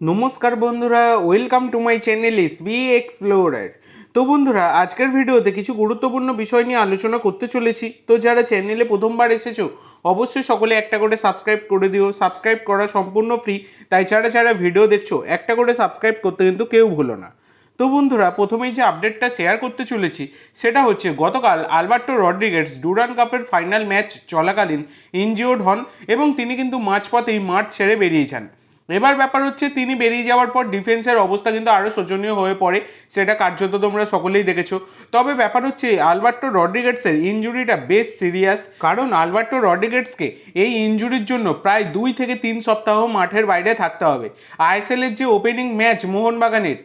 নমস্কার বন্ধুরা welcome to my channel S B explorer তো বন্ধুরা, আজকের ভিডিওতে কিছু গুরুত্বপূর্ণ বিষয় নিয়ে আলোচনা করতে চলেছি। তো যারা চ্যানেলে প্রথমবার এসেছ, অবশ্যই সকলে একটা করে সাবস্ক্রাইব করে দিও। সাবস্ক্রাইব করা সম্পূর্ণ ফ্রি তাই যারা যারা ভিডিও দেখছ, একটা করে সাবস্ক্রাইব করতে কিন্তু কেউ ভুলো না। তো বন্ধুরা, প্রথমেই যে আপডেটটা শেয়ার করতে চলেছি, সেটা হচ্ছে গতকাল আলবার্টো রড্রিগেটস ডুরান কাপের ফাইনাল ম্যাচ চলাকালীন ইনজিওর্ড হন এবং তিনি কিন্তু মাঝপথেই মাঠ ছেড়ে বেরিয়ে যান। এবার ব্যাপার হচ্ছে তিনি বেরিয়ে যাওয়ার পর ডিফেন্সের অবস্থা কিন্তু আরও শোচনীয় হয়ে পড়ে, সেটা কার্যত তোমরা সকলেই দেখেছ। তবে ব্যাপার হচ্ছে আলবার্টো রড্রিগেটসের ইঞ্জুরিটা বেশ সিরিয়াস কারণ আলবার্টো রড্রিগেটসকে এই ইঞ্জুরির জন্য প্রায় দুই থেকে তিন সপ্তাহ মাঠের বাইরে থাকতে হবে। আইএসএলের যে ওপেনিং ম্যাচ মোহনবাগানের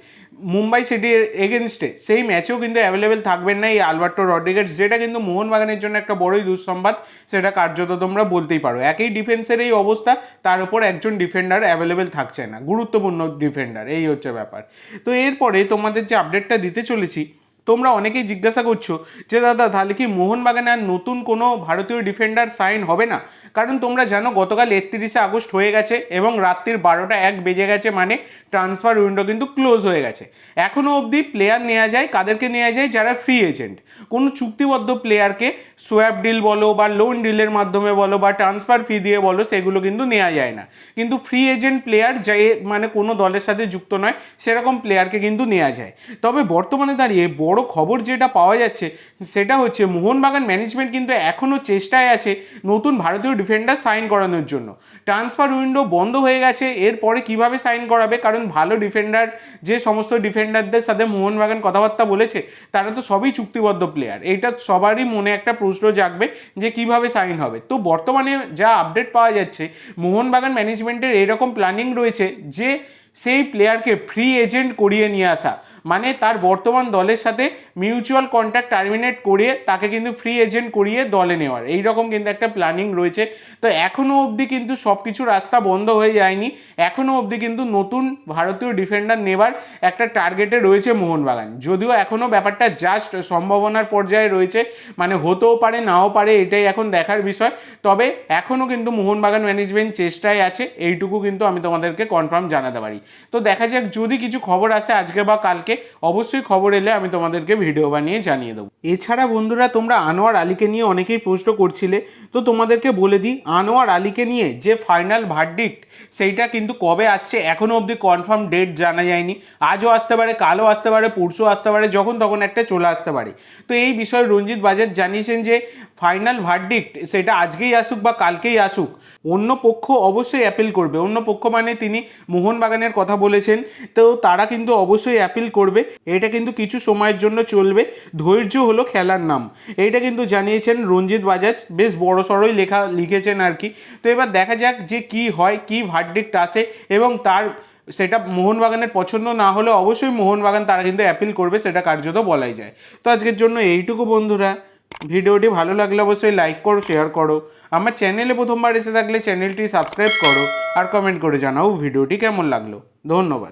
মুম্বাই সিটির এগেনস্টে সেই ম্যাচেও কিন্তু অ্যাভেলেবেল থাকবেন না এই আলবার্টো রড্রিগেটস যেটা কিন্তু মোহনবাগানের জন্য একটা বড়ই দুঃসংবাদ, সেটা কার্যত তোমরা বলতেই পারো। একই ডিফেন্সের এই অবস্থা, তার উপর একজন ডিফেন্ডার অ্যাভেলেবেল থাকছে না, গুরুত্বপূর্ণ ডিফেন্ডার এই হচ্ছে ব্যাপার। তো এরপরে তোমাদের যে আপডেটটা দিতে চলেছি, তোমরা অনেকেই জিজ্ঞাসা করছ যে, দাদা, তাহলে কি মোহনবাগানে আর নতুন কোনো ভারতীয় ডিফেন্ডার সাইন হবে না? কারণ তোমরা জানো, গতকাল একত্রিশে আগস্ট হয়ে গেছে এবং রাত্রির বারোটা এক বেজে গেছে মানে ট্রান্সফার উইন্ডো কিন্তু ক্লোজ হয়ে গেছে। এখনও অবধি প্লেয়ার নেওয়া যায়, কাদেরকে নেওয়া যায়? যারা ফ্রি এজেন্ট কোনো চুক্তিবদ্ধ প্লেয়ারকে সোয়াপ ডিল বলো বা লোন ডিলের মাধ্যমে বলো বা ট্রান্সফার ফি দিয়ে বলো, সেগুলো কিন্তু নেওয়া যায় না। কিন্তু ফ্রি এজেন্ট প্লেয়ার যে মানে কোনো দলের সাথে যুক্ত নয়, সেরকম প্লেয়ারকে কিন্তু নেওয়া যায়। তবে বর্তমানে দাঁড়িয়ে বড় খবর যেটা পাওয়া যাচ্ছে, সেটা হচ্ছে মোহনবাগান ম্যানেজমেন্ট কিন্তু এখনও চেষ্টায় আছে নতুন ভারতীয় ডিফেন্ডার সাইন করানোর জন্য। ট্রান্সফার উইন্ডো বন্ধ হয়ে গেছে, এরপরে কীভাবে সাইন করাবে? কারণ ভালো ডিফেন্ডার যে সমস্ত ডিফেন্ডারদের সাথে মোহনবাগান কথাবার্তা বলেছে, তারা তো সবই চুক্তিবদ্ধ প্লেয়ার এইটা সবারই মনে একটা জাগবে যে কীভাবে সাইন হবে। তো বর্তমানে যা আপডেট পাওয়া যাচ্ছে, মোহনবাগান ম্যানেজমেন্টের এরকম প্ল্যানিং রয়েছে যে সেই প্লেয়ারকে ফ্রি এজেন্ট করিয়ে নিয়ে আসা। মানে তার বর্তমান দলের সাথে মিউচুয়াল কন্ট্যাক্ট টার্মিনেট করিয়ে তাকে কিন্তু ফ্রি এজেন্ট করিয়ে দলে নেওয়ার। এই রকম কিন্তু একটা প্ল্যানিং রয়েছে। তো এখনও অবধি কিন্তু সব কিছু রাস্তা বন্ধ হয়ে যায়নি। এখনও অবধি কিন্তু নতুন ভারতীয় ডিফেন্ডার নেবার একটা টার্গেটে রয়েছে মোহনবাগান। যদিও এখনও ব্যাপারটা জাস্ট সম্ভাবনার পর্যায়ে রয়েছে মানে হতেও পারে, নাও পারে, এটাই এখন দেখার বিষয়। তবে এখনও কিন্তু মোহনবাগান ম্যানেজমেন্ট চেষ্টায় আছে, এইটুকু কিন্তু আমি তোমাদেরকে কনফার্ম জানাতে পারি। তো দেখা যাক, যদি কিছু খবর আসে আজকে বা কালকে অবশ্যই খবর এলে আমি তোমাদেরকে ভিডিও বানিয়ে জানিয়ে দেবো। এছাড়া বন্ধুরা, তোমরা আনোয়ার আলীকে নিয়ে অনেকেই প্রশ্ন করছিলে, তো তোমাদেরকে বলে দিই, আনোয়ার আলীকে নিয়ে যে ফাইনাল ভার্ডিক্ট সেইটা কিন্তু কবে আসছে এখনও অবধি কনফার্ম ডেট জানা যায়নি। আজও আসতে পারে, কালও আসতে পারে পরশু আসতে পারে, যখন তখন একটা চলে আসতে পারে। তো এই বিষয়ে রঞ্জিত বাজার জানিয়েছেন যে ফাইনাল ভার্ডিক্ট সেটা আজকেই আসুক বা কালকেই আসুক, অন্য পক্ষ অবশ্যই অ্যাপিল করবে। অন্য পক্ষ মানে তিনি মোহনবাগানের কথা বলেছেন, তো তারা কিন্তু অবশ্যই অ্যাপিল করবে। এটা কিন্তু কিছু সময়ের জন্য চলবে। ধৈর্য হলো খেলার নাম। এইটা কিন্তু জানিয়েছেন রঞ্জিত বাজাজ। বেশ বড় সড়ই লেখা, লিখেছেন আর কি। তো এবার দেখা যাক যে কি হয়, কি ভার্ডিক্ট আসে এবং তার সেটা মোহনবাগানের পছন্দ না হলে অবশ্যই মোহনবাগান তারা কিন্তু অ্যাপিল করবে, সেটা কার্যত বলাই যায়। তো আজকের জন্য এইটুকু বন্ধুরা। ভিডিওটি ভালো লাগলে অবশ্যই লাইক করো শেয়ার করো। আমার চ্যানেলে প্রথমবার এসে থাকলে চ্যানেলটি সাবস্ক্রাইব করো। আর কমেন্ট করে জানাও ভিডিওটি কেমন লাগল। ধন্যবাদ।